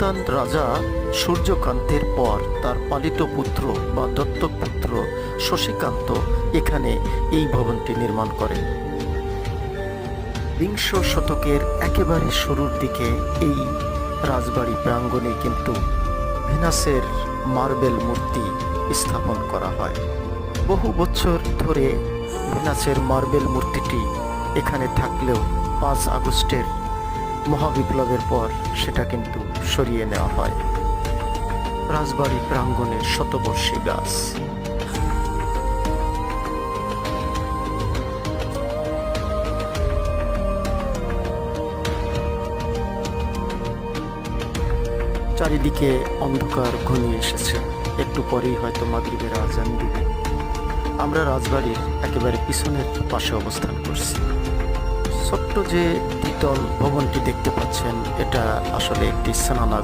সুলতান রাজা সূর্যকান্তের পর তার পালিত পুত্র বা দত্তক পুত্র শশীকান্ত এখানে এই ভবনটি নির্মাণ করেন বিংশ শতকের একেবারে শুরুর দিকে এই রাজবাড়ি প্রাঙ্গণে কিন্তু ভেনাসের মার্বেল মূর্তি স্থাপন করা হয়। বহু বছর ধরে ভেনাসের মার্বেল মূর্তিটি এখানে থাকলেও পাঁচ আগস্টের মহাবিপ্লবের পর সেটা কিন্তু সরিয়ে নেওয়া হয়। রাজবাড়ি প্রাঙ্গণের শতবর্ষী গাছ। চারিদিকে অন্ধকার ঘনিয়ে এসেছে। একটু পরেই হয়তো মাগরিবের আজান দিবে। আমরা রাজবাড়ির একেবারে পিছনের পাশে অবস্থান করছি। ছোট্ট যে দ্বিতল ভবনটি দেখতে পাচ্ছেন। এটা আসলে একটি স্নানাগার